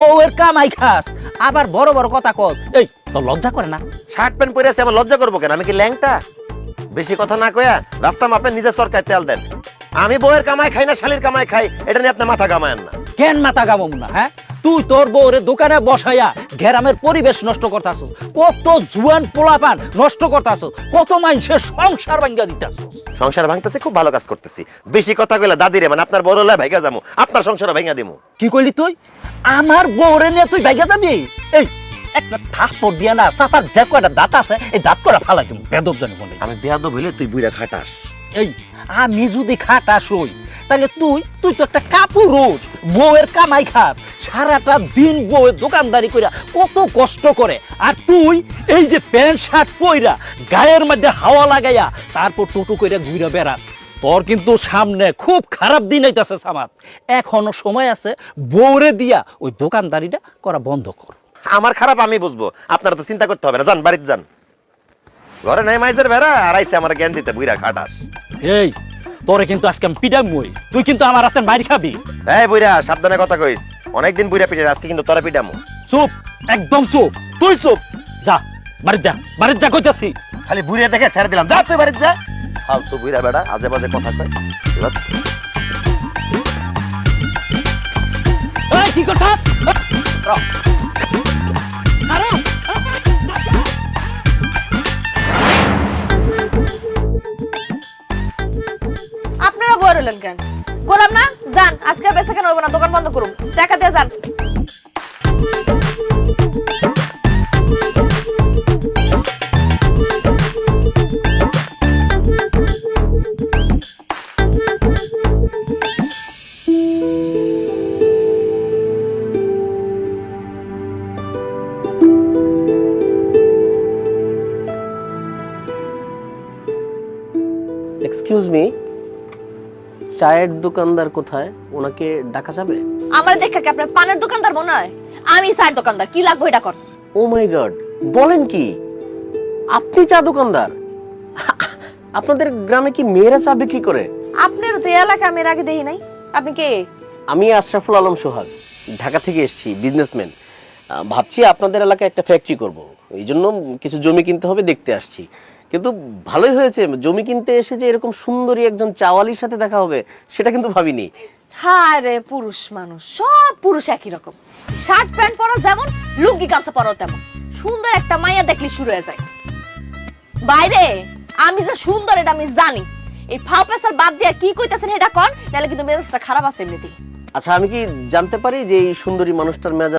বউয়ের কামাই খাস। আবার বড় বড় কথা কস। এই লজ্জা করে না? শার্ট প্যান্ট পরে আছে লজ্জা করব কেন? আমি কি ল্যাংটা? বেশি কথা না কয়া রাস্তা মাপেন নিজের সরকার তেল দেন। আমি বউয়ের কামাই খাই না শালির কামাই খাই এটা নিয়ে আপনার মাথা না। কেন মাথা গামম না হ্যাঁ? তুই তোর বউরে দোকানে বসাইয়া গ্রামের পরিবেশ নষ্ট করতাছ কত জুয়ান পোলাপান নষ্ট করতাছ কত মানুষের সংসার ভাঙ্গা দিতাছ সংসার ভাঙতেছে খুব ভালো কাজ করতেছি। বেশি কথা কইলে দাদিরে মানে আপনার বড় লাই ভাইগা যাব আপনার সংসার ভাইগা দিমু। কি কইলি তুই? আমার বউরে নিয়ে তুই ভাইগা যাবি? এই একটা থাপ্পড় দিয়া না চাপার যে কয়টা দাঁত আছে এই দাঁত কয়টা ফালাই দিব? বেদব জানি বলে। আমি বেয়াদব হইলে তুই বুইরা খাটাস। এই আমি যদি খাটা সই তাহলে তুই তুই তো একটা কাপুরুষ বউয়ের কামাই খাত সারাটা দিন বউয়ের দোকানদারি কইরা কত কষ্ট করে। আর তুই এই যে প্যান্ট শার্ট পইরা গায়ের মধ্যে হাওয়া লাগাইয়া তারপর টোটো কইরা ঘুরে বেড়া তোর কিন্তু সামনে খুব খারাপ দিন হইতাছে সামাত এখনও সময় আছে বউরে দিয়া ওই দোকানদারিটা করা বন্ধ কর। আমার খারাপ আমি বুঝব আপনারা তো চিন্তা করতে হবে না যান বাড়িতে যান। ঘরে নাই মাইজের বেড়া আর আইসে আমার জ্ঞান দিতে বুইরা খাটাস। এই তোরে কিন্তু আজকে আমি পিটামই তুই কিন্তু আমার হাতে মাইর খাবি। এই বুইরা সাবধানে কথা কইস অনেকদিন বুইরা পিটে আজকে কিন্তু তোরা পিটামু। চুপ একদম চুপ। তুই চুপ। যা বাড়ির যা বাড়ির যা কইতাছি। খালি বুড়িয়া দেখে ছেড়ে দিলাম যা তুই বাড়িতে যা। ফালতু বুইরা বেড়া আজে বাজে কথা কয়। কি কথা আপনারা বই রইলেন কেন? গোলাম না? যান আজকে বেসে কেন হইব না দোকান বন্ধ করুন। টাকা দিয়ে যান। এক্সকিউজ মি চায়ের দোকানদার কোথায়? ওনাকে ডাকা যাবে? আমার দেখা কি আপনার পানের দোকানদার মনে হয়? আমি সার দোকানদার কি লাগবে এটা কর। ও মাই গড বলেন কি? আপনি চা দোকানদার? আপনাদের গ্রামে কি মেয়েরা চা বিক্রি করে? আপনার তো এলাকা আমি এর আগে দেখি নাই। আপনি কে? আমি আশরাফুল আলম সোহাগ ঢাকা থেকে এসেছি বিজনেসম্যান ভাবছি আপনাদের এলাকায় একটা ফ্যাক্টরি করব। এই জন্য কিছু জমি কিনতে হবে দেখতে আসছি। কিন্তু ভালোই হয়েছে। জমি কিনতে এসে যে এরকম সুন্দরী একজন চাওয়ালির সাথে দেখা হবে সেটা কিন্তু ভাবিনি। হায় রে পুরুষ মানুষ সব পুরুষ একই রকম। শার্ট প্যান্ট পরা যেমন লুঙ্গি গামছা পরাও তেমন। সুন্দর একটা মাইয়া দেখলি শুরু হয়ে যায়। বাইরে আমি যে সুন্দর এটা আমি জানি। এই ফাও পেসার বাদ দিয়া কি কইতাছেন এটা কর নাহলে কিন্তু মেজাজটা খারাপ আছে এমনিতেই। আচ্ছা আমি কি জানতে পারি যে এই সুন্দরী মানুষটার মেজাজ